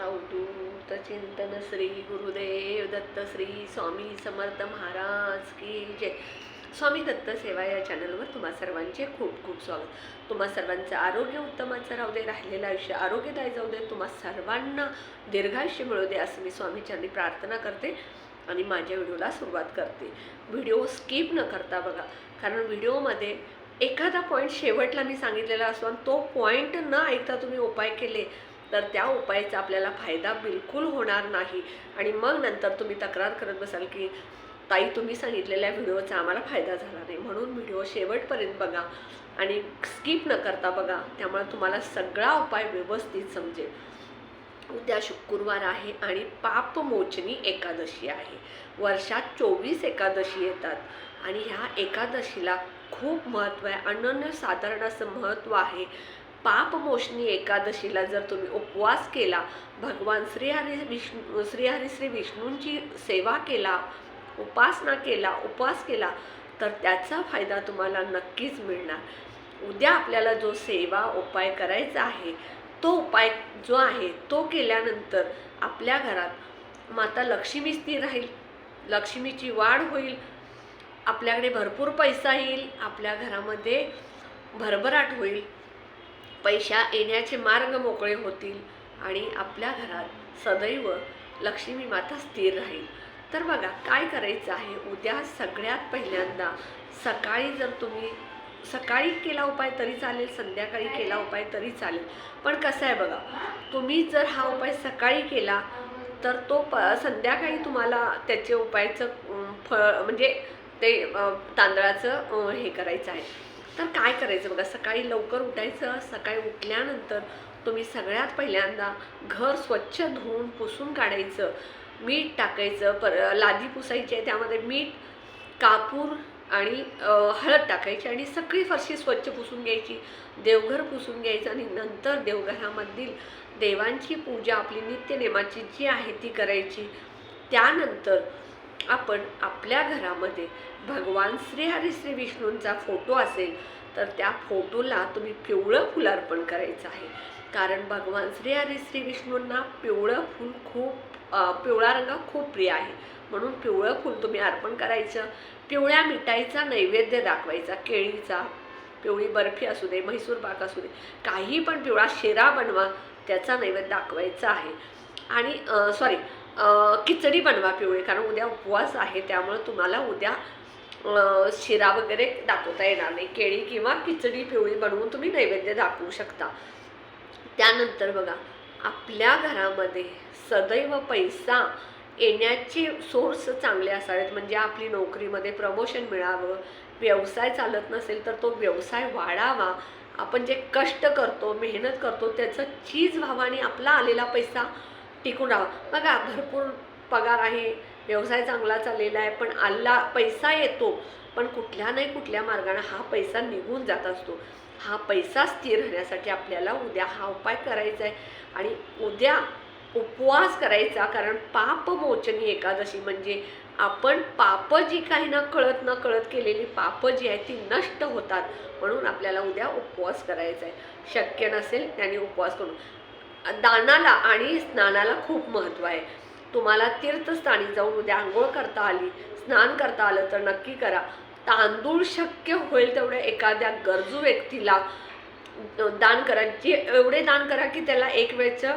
अवधूत चिंतन श्री गुरुदेव दत्त श्री स्वामी समर्थ महाराज की जय. स्वामी दत्त सेवा या चॅनलवर तुम्हा सर्वांचे खूप खूप स्वागत. तुम्हा सर्वांचं आरोग्य उत्तमाचं राहू दे राहिलेलं आयुष्य आरोग्यदायी जाऊ दे तुम्हा सर्वांना दीर्घायुष्य मिळू दे असं मी स्वामीच्यांनी प्रार्थना करते आणि माझ्या व्हिडिओला सुरुवात करते. व्हिडिओ स्किप न करता बघा कारण व्हिडिओमध्ये एखादा पॉईंट शेवटला मी सांगितलेला असतो आणि तो पॉईंट न ऐकता तुम्ही उपाय केले तर त्या उपायाचा आपल्याला फायदा बिलकुल होणार नाही. आणि मग नंतर तुम्ही तक्रार करत बसाल की ताई तुम्ही सांगितलेल्या व्हिडिओचा आम्हाला फायदा झाला नाही. म्हणून व्हिडिओ शेवटपर्यंत बघा आणि स्किप न करता बघा. त्यामुळे तुम्हाला सगळा उपाय व्यवस्थित समजेल. उद्या शुक्रवार आहे आणि पापमोचनी एकादशी आहे. वर्षात चोवीस एकादशी येतात आणि ह्या एकादशीला खूप महत्त्व आहे. अनन्यसाधारण असं महत्त्व आहे. पापमोषणी एकादशीला जर तुम्ही उपवास केला भगवान श्रीहरी विष्णू श्रीहरी श्री विष्णूंची सेवा केला उपासना केला उपवास केला तर त्याचा फायदा तुम्हाला नक्कीच मिळणार. उद्या आपल्याला जो सेवा उपाय करायचा आहे तो उपाय जो आहे तो केल्यानंतर आपल्या घरात माता लक्ष्मी स्थिर राहील लक्ष्मीची वाढ होईल आपल्याकडे भरपूर पैसा येईल आपल्या घरामध्ये भरभराट होईल पैशा येण्याचे मार्ग मोकळे होतील आणि आपल्या घरात सदैव लक्ष्मी माता स्थिर राहील. तर बघा काय करायचं आहे? उद्या सगळ्यात पहिल्यांदा सकाळी जर तुम्ही सकाळी केला उपाय तरी चालेल संध्याकाळी केला उपाय तरी चालेल. पण कसं आहे बघा तुम्ही जर हा उपाय सकाळी केला तर तो प संध्याकाळी तुम्हाला त्याचे उपायचं फळ म्हणजे ते तांदळाचं हे करायचं आहे. तर काय करायचं बघा सकाळी लवकर उठायचं सकाळी उठल्यानंतर तुम्ही सगळ्यात पहिल्यांदा घर स्वच्छ धुवून पुसून काढायचं. मीठ टाकायचं पर लादी पुसायची आहे त्यामध्ये मीठ कापूर आणि हळद टाकायची आणि सगळी फरशी स्वच्छ पुसून घ्यायची. देवघर पुसून घ्यायचं आणि नंतर देवघरामधील देवांची पूजा आपली नित्यनेमाची जी आहे ती करायची. त्यानंतर आपण आपल्या घरामध्ये भगवान श्री हरी श्री विष्णूंचा फोटो असेल तर त्या फोटोला तुम्ही पिवळं फुल अर्पण करायचं आहे. कारण भगवान श्री हरी श्री विष्णूंना पिवळं फूल खूप पिवळा रंग खूप प्रिय आहे. म्हणून पिवळं फूल तुम्ही अर्पण करायचं. पिवळ्या मिठाईचा नैवेद्य दाखवायचा केळीचा. पिवळी बर्फी असू दे म्हैसूर पाक असू दे काही पण पिवळा शिरा बनवा त्याचा नैवेद्य दाखवायचा आहे. आणि सॉरी खिचडी बनवा पिवळी कारण उद्या उपवास आहे त्यामुळे तुम्हाला उद्या शिरा वगैरे दाखवता येणार नाही. केळी किंवा खिचडी पिवळी बनवून तुम्ही नैवेद्य दाखवू शकता. त्यानंतर बघा आपल्या घरामध्ये सदैव पैसा येण्याचे सोर्स चांगले असावेत. म्हणजे आपली नोकरीमध्ये प्रमोशन मिळावं व्यवसाय चालत नसेल तर तो व्यवसाय वाढावा. आपण जे कष्ट करतो मेहनत करतो त्याचं चीज व्हावं आणि आपला आलेला पैसा टिकून राहा बघा भरपूर पगार आहे व्यवसाय चांगला चाललेला आहे पण आला पैसा येतो पण कुठल्या नाही कुठल्या मार्गाने हा पैसा निघून जात असतो. हा पैसा स्थिर राहण्यासाठी आपल्याला उद्या हा उपाय करायचा आहे आणि उद्या उपवास करायचा कारण पापमोचनी एकादशी म्हणजे आपण पाप जी काही ना कळत न कळत केलेली पाप जी आहे ती नष्ट होतात म्हणून आपल्याला उद्या उपवास करायचा आहे. शक्य नसेल त्याने उपवास करून दानाला आणि स्नानाला खूप महत्त्व आहे. तुम्हाला तीर्थस्थानी जाऊन उद्या आंघोळ करता आली स्नान करता आलं तर नक्की करा. तांदूळ शक्य होईल तेवढ्या एखाद्या गरजू व्यक्तीला दान करा. जे एवढे दान करा की त्याला एक वेळचं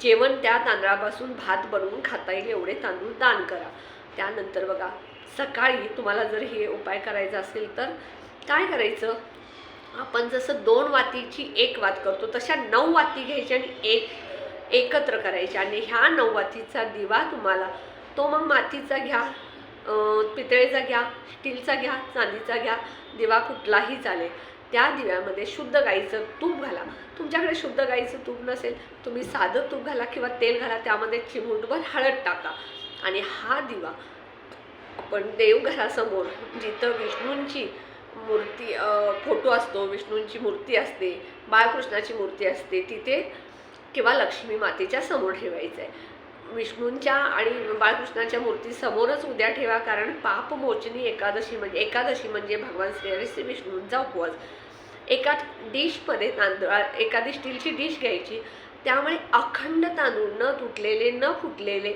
जेवण त्या तांदळापासून भात बनवून खाता येईल एवढे तांदूळ दान करा. त्यानंतर बघा सकाळी तुम्हाला जर हे उपाय करायचा असेल तर काय करायचं? आपण जसं दोन वातीची एक वात करतो तशा नऊ वाती घ्यायच्या आणि एक एकत्र करायच्या. आणि ह्या नऊ वातीचा दिवा तुम्हाला तो मग मातीचा घ्या पितळेचा घ्या स्टीलचा घ्या चांदीचा घ्या दिवा कुठलाही चालेल. त्या दिव्यामध्ये शुद्ध गाईचं तूप घाला. तुमच्याकडे शुद्ध गाईचं तूप नसेल तुम्ही साधं तूप घाला किंवा तेल घाला त्यामध्ये चिमूटभर हळद टाका. आणि हा दिवा आपण देवघरासमोर जिथं विष्णूंची मूर्ती फोटो असतो विष्णूंची मूर्ती असते बाळकृष्णाची मूर्ती असते तिथे किंवा लक्ष्मी मातेच्या समोर ठेवायचं आहे विष्णूंच्या आणि बाळकृष्णाच्या मूर्ती समोरच उद्या ठेवा कारण पापमोचनी एकादशी म्हणजे एकादशी म्हणजे भगवान श्री श्री विष्णूंचा उपवास. एका डिशमध्ये तांदळा एखादी स्टीलची डिश घ्यायची त्यामुळे अखंड तांदूळ न तुटलेले न फुटलेले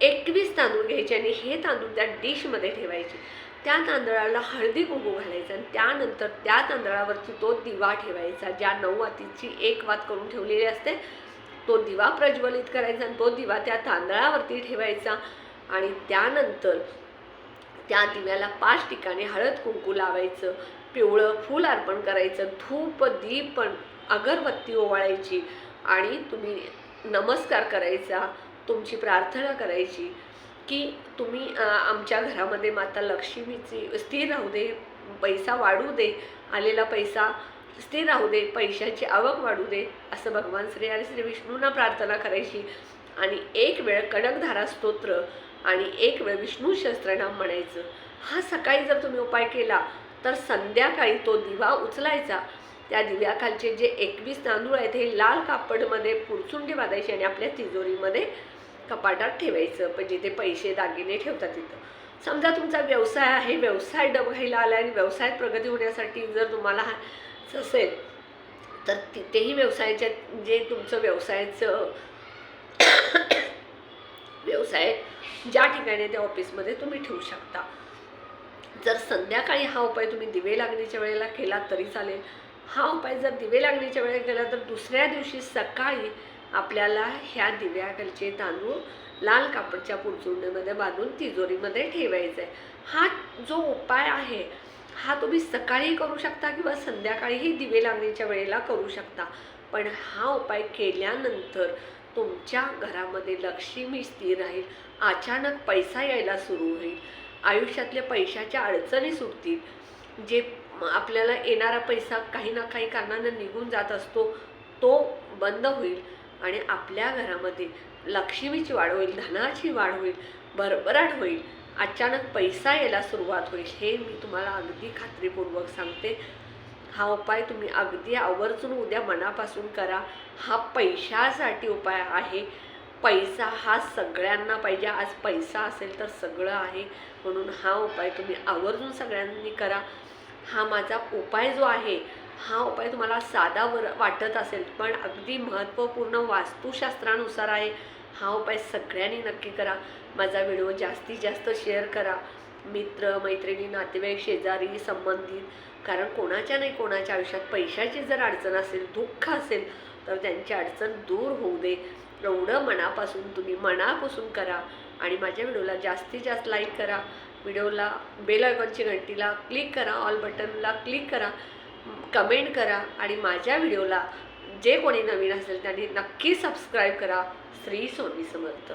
एकवीस तांदूळ घ्यायचे आणि हे तांदूळ त्या डिशमध्ये ठेवायचे. त्या तांदळाला हळदी कुंकू घालायचं आणि त्यानंतर त्या तांदळावरती तो दिवा ठेवायचा ज्या नऊ वातीची एक वात करून ठेवलेली असते तो दिवा प्रज्वलित करायचा आणि तो दिवा त्या तांदळावरती ठेवायचा आणि त्यानंतर त्या दिव्याला पाच ठिकाणी हळद कुंकू लावायचं पिवळं फूल अर्पण करायचं धूप दीप पण अगरबत्ती ओवाळायची आणि तुम्ही नमस्कार करायचा तुमची प्रार्थना करायची. की तुम्ही आमच्या घरामध्ये माता लक्ष्मीची स्थिर राहू दे पैसा वाढू दे आलेला पैसा स्थिर राहू दे पैशाची आवक वाढू दे असं भगवान श्री आणि श्री विष्णूंना प्रार्थना करायची. आणि एक वेळ कडकधारा स्तोत्र आणि एक वेळ विष्णू शस्त्रनाम म्हणायचं. हा सकाळी जर तुम्ही उपाय केला तर संध्याकाळी तो दिवा उचलायचा. त्या दिव्याखालचे जे एकवीस तांदूळ आहेत हे लाल कापडमध्ये पुरचुंडी बांधायचे आणि आपल्या तिजोरीमध्ये कपाटात ठेवायचं पण जिथे पैसे दागिने ठेवतात तिथं. समजा तुमचा व्यवसाय आहे व्यवसाय डबघाईला आला आणि व्यवसायात प्रगती होण्यासाठी जर तुम्हाला असेल तर तिथेही व्यवसायाच्या जे तुमचं व्यवसायाचं व्यवसाय ज्या ठिकाणी त्या ऑफिसमध्ये तुम्ही ठेवू शकता. जर संध्याकाळी हा उपाय तुम्ही दिवे लागण्याच्या वेळेला केला तरी चालेल. हा उपाय जर दिवे लागण्याच्या वेळेला केला तर दुसऱ्या दिवशी सकाळी आपल्याला ह्या दिव्याकडचे तांदूळ लाल कापडच्या पुरचुंडीमध्ये बांधून तिजोरीमध्ये ठेवायचा आहे हा जो उपाय आहे हा तुम्ही सकाळी करू शकता किंवा संध्याकाळीही दिवे लागण्याच्या वेळेला करू शकता. पण हा उपाय केल्यानंतर तुमच्या घरामध्ये लक्ष्मी स्थिर राहील अचानक पैसा यायला सुरू होईल आयुष्यातल्या पैशाच्या अडचणी सुटतील. जे आपल्याला येणारा पैसा काही ना काही कारणानं निघून जात असतो तो बंद होईल. आणि आपल्या घरामध्ये लक्ष्मीची वाढ होईल धनाची वाढ होईल भरभराट होईल अचानक पैसा यायला सुरुवात होईल हे मी तुम्हाला अगदी खात्रीपूर्वक सांगते. हा उपाय तुम्ही अगदी आवर्जून उद्या मनापासून करा. हा पैशासाठी उपाय आहे. पैसा हा सगळ्यांना पाहिजे. आज पैसा असेल तर सगळं आहे. म्हणून हा उपाय तुम्ही आवर्जून सगळ्यांनी करा. हा माझा उपाय जो आहे हा उपाय तुम्हाला साधा वर वाटत असेल पण अगदी महत्त्वपूर्ण वास्तुशास्त्रानुसार आहे. हा उपाय सगळ्यांनी नक्की करा. माझा व्हिडिओ जास्तीत जास्त शेअर करा. मित्र मैत्रिणी नातेवाईक शेजारी संबंधित कारण कोणाच्या नाही कोणाच्या आयुष्यात पैशाची जर अडचण असेल दुःख असेल तर त्यांची अडचण दूर होऊ दे. एवढं मनापासून तुम्ही मनापासून करा आणि माझ्या व्हिडिओला जास्तीत जास्त लाईक करा. व्हिडिओला बेल आयकॉनची घंटीला क्लिक करा ऑल बटनला क्लिक करा. कमेंट करा आणि माझ्या व्हिडिओला जे कोणी नवीन असेल त्यांनी नक्की सबस्क्राईब करा. श्री स्वामी समर्थ.